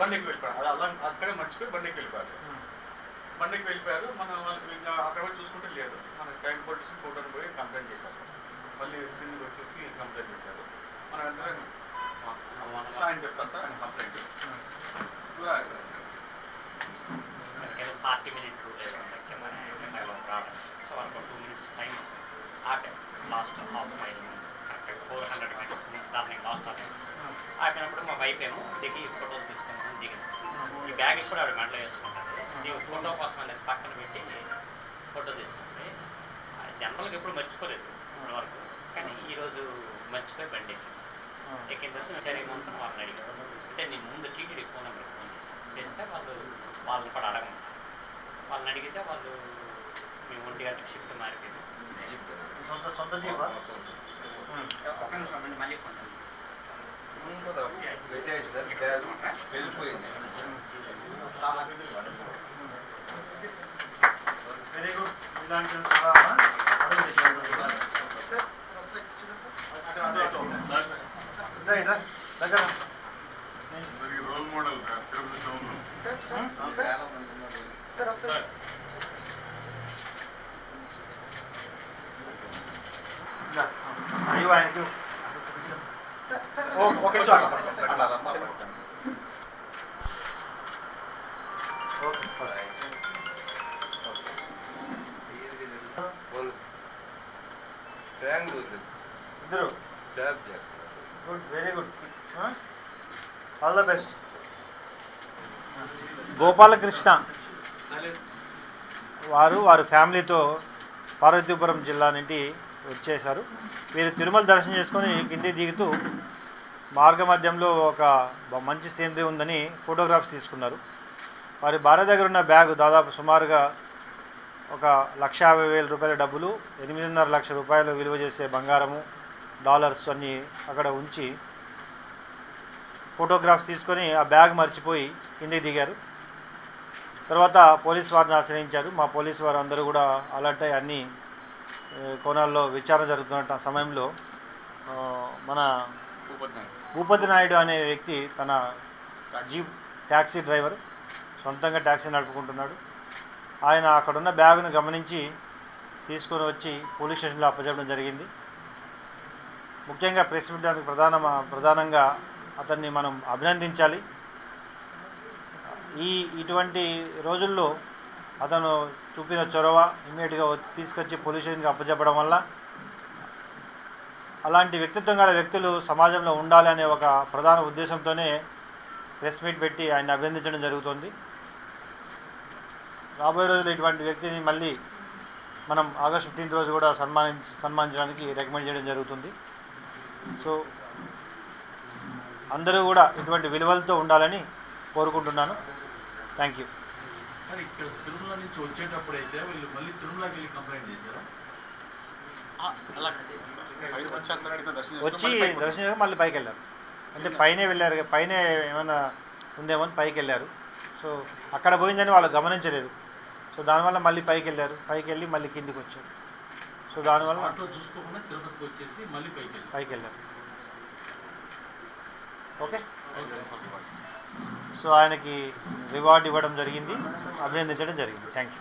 బండికి వెళ్ళిపోయారు. అలా అక్కడే మర్చిపోయి బండికి వెళ్ళిపోయారు. బండికి వెళ్ళిపోయారు. మనం వాళ్ళకి ఇంకా అక్కడ చూసుకుంటే లేదు. మన క్రైమ్ పోలీస్ ఫోటోని పోయి కంప్లైంట్ చేశారు సార్. మళ్ళీ కిందకి వచ్చేసి కంప్లైంట్ చేశారు. మన వెంటనే మా- ఆయన చెప్తారు సార్ ఆయన కంప్లైంట్ ఫార్టీ మినిట్ ఆపినప్పుడు మా వైఫ్ ఏమో దిగి ఫోటోలు తీసుకుంటాం దిగింది. ఈ బ్యాగ్ ఇప్పుడు ఆవిడ మెడలో వేసుకుంటుంది. దీని ఫోటో కోసం అనేది పక్కన పెట్టి ఫోటో తీసుకుంది. జనరల్గా ఎప్పుడు మర్చిపోలేదు ఇప్పటి వరకు. కానీ ఈరోజు మర్చిపోయి బండి. ఎక్కిన తర్వాత సరే ఏమంటాం వాళ్ళని అడిగారు అంటే నేను ముందు టీటీడీ ఫోన్ నెంబర్ ఫోన్ చేశాను. చేస్తే వాళ్ళు వాళ్ళని కూడా అడగమంటారు వాళ్ళని అడిగితే వాళ్ళు మేము ఒంటి గంటకి షిఫ్ట్ మారిపోయింది. సొంత మళ్ళీ ఫోన్ చేస్తాను. పెట్టేసి బ్యాగ్ వెళ్ళిపోయింది వెరీ గుడ్ దగ్గర రోల్ మోడల్ తిరుపతి టౌన్లో సార్ ఒకసారి అయ్యో ఆయనకి ఓకే ఓకే. బెంగళూరు ఇద్దరు. జాబ్ చేస్తున్నారు. Good very good. All the best. Gopalakrishna. వారు వారి ఫ్యామిలీతో పార్వతీపురం జిల్లా నుండి వచ్చేశారు. వీరు తిరుమల దర్శనం చేసుకొని కింది దిగుతూ మార్గ మధ్యంలో ఒక మంచి సీనరీ ఉందని ఫోటోగ్రాఫ్స్ తీసుకున్నారు. వారి భార్య దగ్గర ఉన్న బ్యాగ్ దాదాపు సుమారుగా ఒక లక్ష యాభై వేల రూపాయల డబ్బులు ఎనిమిదిన్నర లక్ష రూపాయలు విలువ చేసే బంగారము డాలర్స్ అన్నీ అక్కడ ఉంచి ఫోటోగ్రాఫ్స్ తీసుకొని ఆ బ్యాగ్ మర్చిపోయి కిందికి దిగారు. తర్వాత పోలీస్ వారిని ఆశ్రయించారు. మా పోలీస్ వారు అందరూ కూడా అలర్ట్ అయ్యి అన్ని కోణాల్లో విచారణ జరుగుతున్న సమయంలో మన భూపతి నాయుడు అనే వ్యక్తి తన జీప్ ట్యాక్సీ డ్రైవర్ సొంతంగా ట్యాక్సీ నడుపుకుంటున్నాడు. ఆయన అక్కడున్న బ్యాగును గమనించి తీసుకొని వచ్చి పోలీస్ స్టేషన్లో అప్పచెప్పడం జరిగింది. ముఖ్యంగా ప్రెస్ మీట్ ప్రధాన ప్రధానంగా అతన్ని మనం అభినందించాలి. ఈ ఇటువంటి రోజుల్లో అతను చూపిన చొరవ ఇమీడియట్గా తీసుకొచ్చి పోలీస్ స్టేషన్కి అప్పచెప్పడం వల్ల అలాంటి వ్యక్తిత్వం గల వ్యక్తులు సమాజంలో ఉండాలి అనే ఒక ప్రధాన ఉద్దేశంతోనే ప్రెస్ మీట్ పెట్టి ఆయన అభినందించడం జరుగుతుంది. రాబోయే రోజుల్లో ఇటువంటి వ్యక్తిని మళ్ళీ మనం ఆగస్ట్ ఫిఫ్టీన్త్ రోజు కూడా సన్మానించ సన్మానించడానికి రికమెండ్ చేయడం జరుగుతుంది. సో అందరూ కూడా ఇటువంటి విలువలతో ఉండాలని కోరుకుంటున్నాను. థ్యాంక్ యూ సార్ ఇక్కడ తిరుమల నుంచి వచ్చేటప్పుడు అయితే వీళ్ళు మళ్ళీ తిరుమలకి వెళ్ళి కంప్లైంట్ చేశారా? అలా బయటకు వచ్చారు సార్ కింద దర్శనం వచ్చి దర్శనం చేసుకొని మళ్ళీ పైకి వెళ్ళారు. అంటే పైనే వెళ్ళారు పైనే ఏమైనా ఉందేమో అని పైకి వెళ్ళారు. సో అక్కడ పోయిందని వాళ్ళు గమనించలేదు. సో దానివల్ల మళ్ళీ పైకి వెళ్ళారు పైకి వెళ్ళి మళ్ళీ కిందికి వచ్చారు సో దానివల్ల పైకి వెళ్ళి పైకి వెళ్ళారు ఓకే. సో ఆయనకి రివార్డ్ ఇవ్వడం జరిగింది. అభినందించడం జరిగింది. Thank you